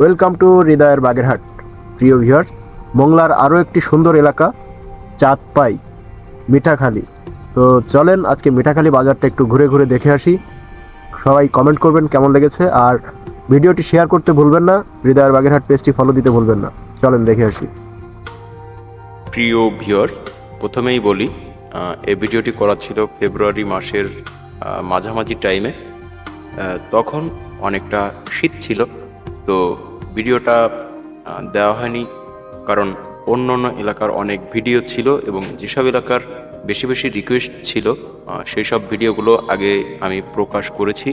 Welcome to হৃদয়ের বাগেরহাট প্রিয় viewers মংলার আরও একটি সুন্দর এলাকা, চাঁদপাই, মিঠাখালি। তো চলেন আজকে মিঠাখালি বাজারটা একটু ঘুরে ঘুরে দেখে আসি। সবাই কমেন্ট করবেন কেমন লেগেছে, আর ভিডিওটি শেয়ার করতে ভুলবেন না হৃদয়ের বাগেরহাট পেজটি ফলো দিতে ভুলবেন না। চলেন দেখে আসি। প্রিয় ভিউয়ার প্রথমেই বলি এই ভিডিওটি করা ছিল ফেব্রুয়ারি মাসের মাঝামাঝি টাইমে তখন অনেকটা শীত ছিল, তো ভিডিওটা দেওয়া হয়নি। কারণ অন্য অন্য এলাকার অনেক ভিডিও ছিল এবং যেসব এলাকার বেশি বেশি রিকোয়েস্ট ছিল সেই সব ভিডিওগুলো আগে আমি প্রকাশ করেছি।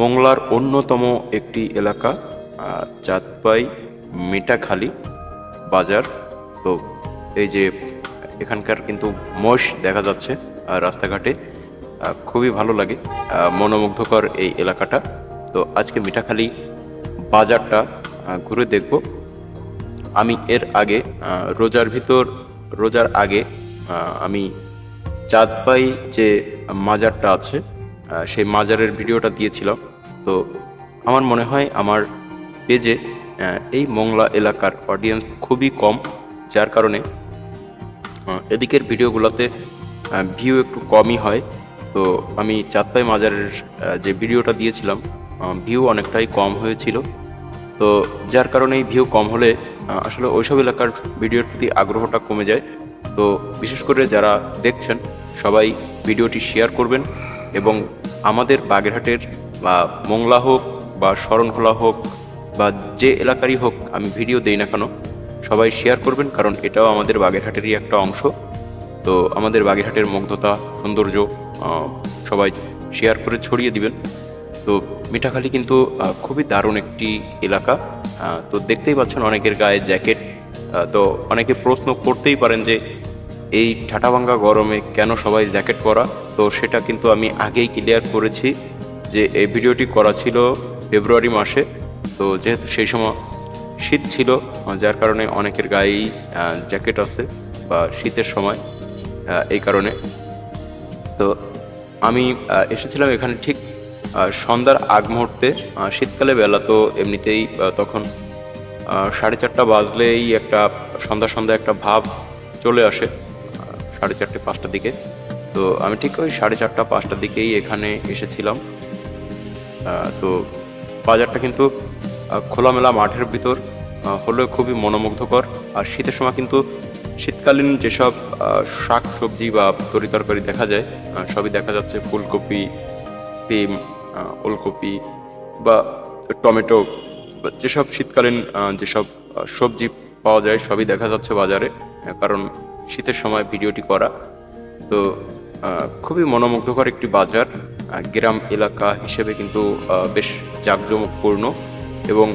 মংলার অন্যতম একটি এলাকা চাঁদপাই মেটাখালী বাজার। তো এই যে এখানকার কিন্তু মোষ দেখা যাচ্ছে রাস্তাঘাটে। খুবই ভালো লাগে মনোমুগ্ধকর এই এলাকাটা। তো আজকে মিঠাখালী বাজারটা ঘুরে দেখব। আমি এর আগে রোজার ভিতর, রোজার আগে আমি চাঁদপাই যে মাজারটা আছে সেই মাজারের ভিডিওটা দিয়েছিলাম। তো আমার মনে হয় আমার পেজে এই মোংলা এলাকার অডিয়েন্স খুবই কম, যার কারণে এদিকের ভিডিওগুলোতে ভিউ একটু কমই হয়। তো আমি চাঁদপাই মাজারের যে ভিডিওটা দিয়েছিলাম ভিউ অনেকটাই কম হয়েছিল। তো যার কারণে এই ভিউ কম হলে আসলে ওইসব এলাকার ভিডিওর প্রতি আগ্রহটা কমে যায়। তো বিশেষ করে যারা দেখছেন, সবাই ভিডিওটি শেয়ার করবেন এবং আমাদের বাগেরহাটের বা মোংলা হোক বা শরণখোলা হোক বা যে এলাকারই হোক, আমি ভিডিও দেই না কেন, সবাই শেয়ার করবেন কারণ এটাও আমাদের বাগেরহাটেরই একটা অংশ। তো আমাদের বাগেরহাটের মুগ্ধতা, সৌন্দর্য সবাই শেয়ার করে ছড়িয়ে দিবেন। তো মিঠাখালী কিন্তু খুবই দারুণ একটি এলাকা। তো দেখতেই পাচ্ছেন অনেকের গায়ে জ্যাকেট। তো অনেকে প্রশ্ন করতেই পারেন যে, এই ঠাটাভাঙ্গা গরমে কেন সবাই জ্যাকেট পরা? তো সেটা কিন্তু আমি আগেই ক্লিয়ার করেছি যে, এই ভিডিওটি করা ছিল ফেব্রুয়ারি মাসে। তো যেহেতু সেই সময় শীত ছিল, যার কারণে অনেকের গায়েই জ্যাকেট আছে বা শীতের সময় এই কারণে। তো আমি এসেছিলাম এখানে ঠিক সন্ধ্যার আগ মুহূর্তে শীতকালে বেলা তো এমনিতেই তখন সাড়ে চারটা বাজলেই একটা সন্ধ্যা সন্ধ্যা একটা ভাব চলে আসে সাড়ে চারটে, পাঁচটার দিকে। তো আমি ঠিক ওই সাড়ে চারটা, পাঁচটার দিকেই এখানে এসেছিলাম। তো বাজারটা কিন্তু খোলামেলা মাঠের ভিতর হলেও খুবই মনোমুগ্ধকর। আর শীতের সময় কিন্তু শীতকালীন যেসব শাক সবজি বা তরি তরকারি দেখা যায় সবই দেখা যাচ্ছে, ফুলকপি, সিম ওলকপি বা টমেটো যেসব শীতকালীন যেসব সবজি পাওয়া যায় সবই দেখা যাচ্ছে বাজারে কারণ শীতের সময় ভিডিওটি করা। তো খুবই মনোমুগ্ধকর একটি বাজার গ্রাম এলাকা হিসেবে কিন্তু বেশ জাঁকজমকপূর্ণ এবং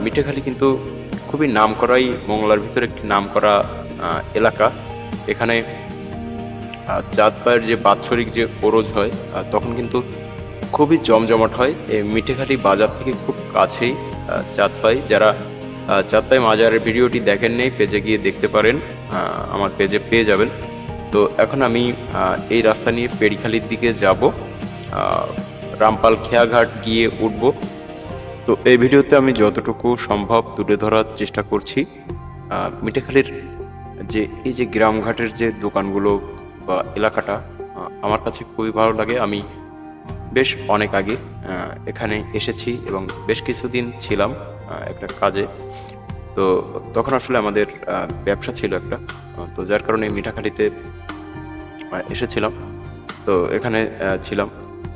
মিঠেখালি কিন্তু খুবই নামকরাই মংলার ভিতরে একটি নামকরা আহ, এলাকা। এখানে আহ, চাঁদপায়ের যে বাৎসরিক যে ওরজ হয় তখন কিন্তু খুবই জমজমাট হয়। এই মিঠেখালি বাজার থেকে খুব কাছেই চাঁদপাই। যারা চাঁদপাই মাজারের ভিডিওটি দেখেননি পেজে গিয়ে দেখতে পারেন আমার পেজে পেয়ে যাবেন। তো এখন আমি এই রাস্তা নিয়ে পেরিখালির দিকে যাব। রামপাল খেয়াঘাট গিয়ে উঠব। তো এই ভিডিওতে আমি যতটুকু সম্ভব তুলে ধরার চেষ্টা করছি। মিঠেখালির যে, এই যে গ্রামঘাটের যে দোকানগুলো বা এলাকাটা আমার কাছে খুবই ভালো লাগে। আমি বেশ অনেক আগে এখানে এসেছি এবং বেশ কিছুদিন ছিলাম একটা কাজে। তো তখন আসলে আমাদের ব্যবসা ছিল একটা তো যার কারণে মিঠাখালিতে এসেছিলাম। তো এখানে ছিলাম।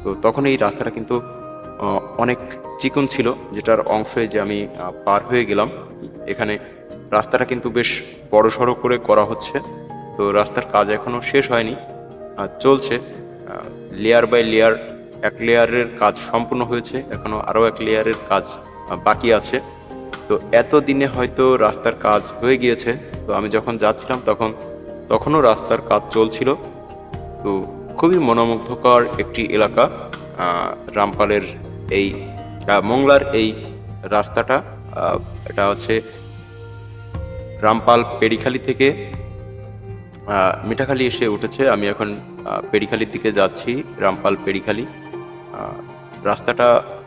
তো তখন এই রাস্তাটা কিন্তু অনেক চিকন ছিল, যেটার অংশে যে আমি পার হয়ে গেলাম। এখানে রাস্তাটা কিন্তু বেশ বড় সড়ো করে করা হচ্ছে। তো রাস্তার কাজ এখনও শেষ হয়নি চলছে লেয়ার বাই লেয়ার এক লেয়ারের কাজ সম্পূর্ণ হয়েছে এখনও আরও এক লেয়ারের কাজ বাকি আছে। তো এত দিনে হয়তো রাস্তার কাজ হয়ে গিয়েছে। তো আমি যখন যাচ্ছিলাম তখন, তখনও রাস্তার কাজ চলছিল। তো খুবই মনোমুগ্ধকর একটি এলাকা রামপালের এই মংলার এই রাস্তাটা এটা হচ্ছে রামপাল পেরিখালি থেকে মিঠাখালি এসে উঠেছে। আমি এখন পেরিখালির দিকে যাচ্ছি, রামপাল পেরিখালি রাস্তাটা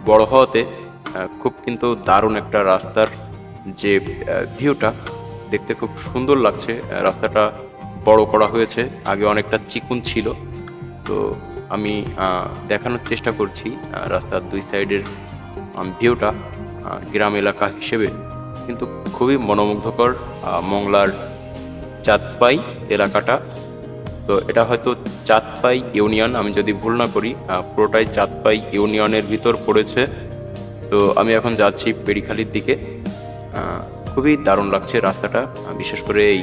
বড় হওয়াতে খুব কিন্তু দারুণ একটা রাস্তার যে ভিউটা দেখতে খুব সুন্দর লাগছে। রাস্তাটা বড় করা হয়েছে, আগে অনেকটা চিকুন ছিল। তো আমি দেখানোর চেষ্টা করছি রাস্তার দুই সাইডের ভিউটা গ্রাম এলাকা হিসেবে। কিন্তু খুবই মনোমুগ্ধকর মংলার চাঁদপাই এলাকাটা। তো এটা হয়তো চাঁদপাই ইউনিয়ন, আমি যদি ভুল না করি পুরোটাই চাঁদপাই ইউনিয়নের ভিতর পড়েছে। তো আমি এখন যাচ্ছি পেরিখালির দিকে। খুবই দারুণ লাগছে রাস্তাটা বিশেষ করে এই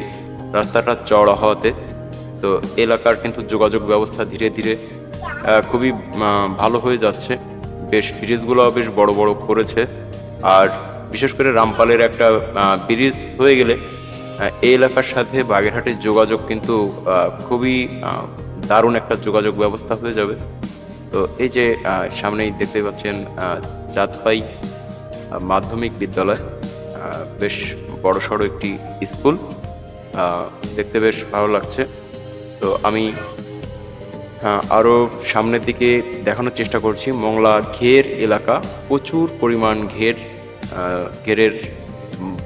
রাস্তাটা চওড়া হওয়াতে। তো এলাকার কিন্তু যোগাযোগ ব্যবস্থা ধীরে ধীরে খুবই ভালো হয়ে যাচ্ছে। বেশ ব্রিজগুলো বেশ বড় বড় করেছে। আর বিশেষ করে রামপালের একটা ব্রিজ হয়ে গেলে এই এলাকার সাথে বাগেরহাটের যোগাযোগ কিন্তু খুবই দারুণ একটা যোগাযোগ ব্যবস্থা হয়ে যাবে। তো এই যে সামনেই দেখতে পাচ্ছেন চাঁদপাই মাধ্যমিক বিদ্যালয় বেশ বড় সড়ো একটি স্কুল। দেখতে বেশ ভালো লাগছে। তো আমি হ্যাঁ আরও সামনের দিকে দেখানোর চেষ্টা করছি। মংলা ঘের এলাকা, প্রচুর পরিমাণ ঘের ঘেরের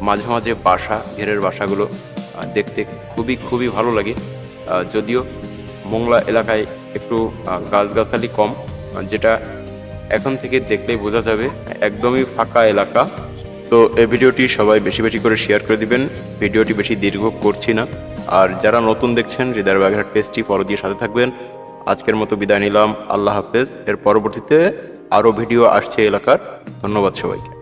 মাঝে মাঝে বাসা, ঘেরের বাসাগুলো দেখতে খুবই খুবই ভালো লাগে। যদিও মোংলা এলাকায় একটু গাছগাছালি কম, যেটা এখন থেকে দেখলেই বোঝা যাবে, একদমই ফাঁকা এলাকা। তো এই ভিডিওটি সবাই বেশি বেশি করে শেয়ার করে দিবেন। ভিডিওটি বেশি দীর্ঘ করছি না। আর যারা নতুন দেখছেন হৃদয় বাগেরহাট পেজটি ফলো দিয়ে সাথে থাকবেন। আজকের মতো বিদায় নিলাম। আল্লাহ হাফেজ। এর পরবর্তীতে আরও ভিডিও আসছে এলাকার। ধন্যবাদ সবাইকে।